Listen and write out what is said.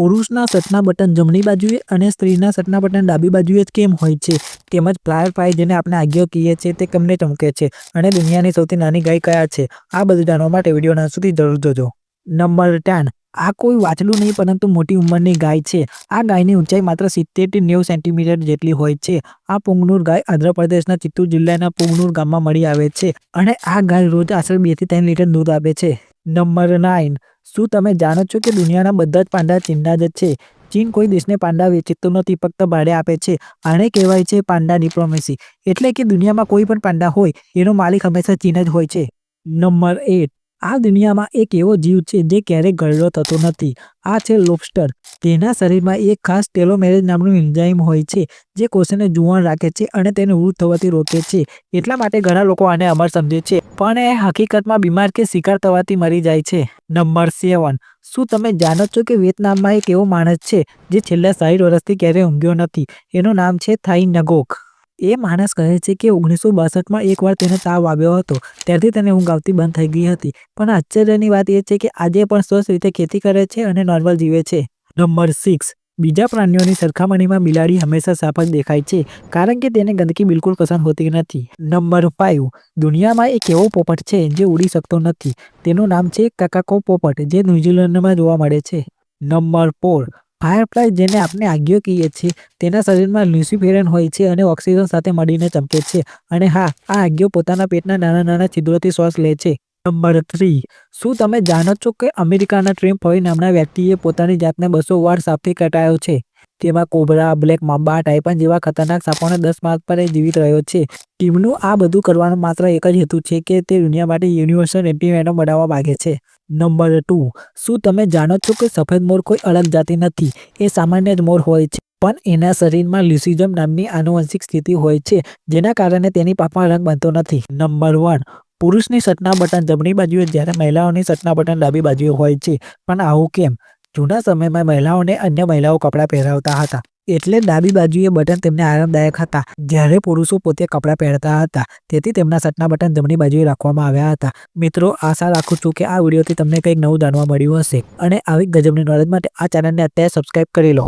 પુરુષના શર્ટના બટન જમણી બાજુએ અને સ્ત્રીના શર્ટના બટન ડાબી બાજુએ જ કેમ હોય છે? તેમજ ફ્લાયર ફાય જેને આપણે આજ્ઞો કહીએ છીએ તે કેમને ચમકે છે? અને દુનિયાની સૌથી નાની ગાય કયા છે? આ બધું જાણવા માટે વિડીયોના સુધી જરૂર જોજો. Number ten. આ કોઈ વાંચલું નહીં, પરંતુ મોટી ઉંમરની ગાય છે. આ ગાયની ઊંચાઈ માત્ર સિત્તેરથી નેવું સેન્ટીમીટર જેટલી હોય છે. આ પુંગનુર ગાય આંધ્રપ્રદેશના ચિત્તૂર જિલ્લાના પુંગનુર ગામમાં મળી આવે છે. અને આ ગાય રોજ આશરે બેથી ત્રણ લીટર દૂધ આપે છે. Number nine. શું તમે જાણો છો કે દુનિયાના બધા જ પાંડા ચીનના જ છે? ચીન કોઈ દેશને પાંડા વેચતું નથી, ફક્ત ભાડે આપે છે. આને કહેવાય છે પાંડા ડિપ્લોમેસી. એટલે કે દુનિયામાં કોઈ પણ પાંડા હોય, એનો માલિક હંમેશા ચીન જ હોય છે. નંબર એટ આ દુનિયામાં એક એવો જીવ છે જે ક્યારેય ગળડો થતો નથી. આ છે લોબસ્ટર તેના શરીરમાં એક ખાસ ટેલોમેરેજ નામનું એન્ઝાઇમ હોય છે, જે કોષને જુવાણ રાખે છે અને તેને વૃદ્ધ થવાથી રોકે છે. એટલા માટે ઘણા લોકો આને અમર સમજે છે, પણ એ હકીકતમાં બીમાર કે શિકાર થવાથી મરી જાય છે. Number seven. શું તમે જાણો છો કે વિયેતનામમાં એક એવો માણસ છે, જે છેલ્લા સાઠ વર્ષથી ક્યારેય ઊંઘ્યો નથી? એનું નામ છે થાઈ નગોક. એ માણસ કહે છે કે ઓગણીસો બાસઠમાં એકવાર તેને તાવ આવ્યો હતો. ત્યારથી તેને ઊંઘ આવતી બંધ થઈ ગઈ હતી. પણ આશ્ચર્યની વાત એ છે કે આજે પણ સ્વસ્થ રીતે ખેતી કરે છે અને નોર્મલ જીવે છે. Number six. બીજા પ્રાણીઓની સરખામણીમાં બિલાડી હંમેશા સાફ જ દેખાય છે, કારણ કે તેને ગંદકી બિલકુલ પસંદ હોતી નથી. નંબર ફાઇવ દુનિયામાં એક એવો પોપટ છે જે ઉડી શકતો નથી. તેનું નામ છે કાકાકો પોપટ જે ન્યૂઝીલેન્ડમાં જોવા મળે છે. Number four. ફાયરફ્લાય જેને આપણે આગિયો કહીએ છીએ, તેના શરીરમાં લ્યુસીફેરન હોય છે અને ઓક્સિજન સાથે મળીને ચમકે છે. અને હા, આ આગિયો પોતાના પેટના નાના નાના છિદ્રોથી શ્વાસ લે છે. નંબર થ્રી, શું તમે જાણો છો કે અમેરિકાના ટ્રેમ ફોય નામના વ્યક્તિએ પોતાની જાતને બસો વાર સાપથી કટાયો છે? તેમાં કોબરા, બ્લેક મામ્બા ટાઇપન જેવા ખતરનાક સાપોને દસ માર્ક પર જીવિત રહ્યો છે. ટીમનું આ બધું કરવાનો માત્ર એક જ હેતુ છે કે તે દુનિયા માટે યુનિવર્સલ એન્ટીવેનમ બનાવવા માગે છે. નંબર ટુ, શું તમે જાણો છો કે સફેદ મોર કોઈ અલગ જાતિ નથી? એ સામાન્ય જ મોર હોય છે, પણ એના શરીરમાં લ્યુસિઝમ નામની આનુવંશિક સ્થિતિ હોય છે, જેના કારણે તેની પાપમાં રંગ બનતો નથી. નંબર વન, પુરુષની સટના બટન જમણી બાજુએ જ્યારે મહિલાઓની સટના બટન ડાબી બાજુએ હોય છે, પણ આવું કેમ? જૂના સમયમાં મહિલાઓને અન્ય મહિલાઓ કપડાં પહેરાવતા હતા. એટલે ડાબી બાજુએ બટન તેમને આરામદાયક હતા. જ્યારે પુરુષો પોતે કપડાં પહેરતા હતા, તેથી તેમના સટના બટન જમણી બાજુએ રાખવામાં આવ્યા હતા. મિત્રો, આશા રાખું છું કે આ વિડીયોથી તમને કંઈક નવું જાણવા મળ્યું હશે. અને આવી ગજબની નોલેજ માટે આ ચેનલને અત્યારે સબસ્ક્રાઈબ કરી લો.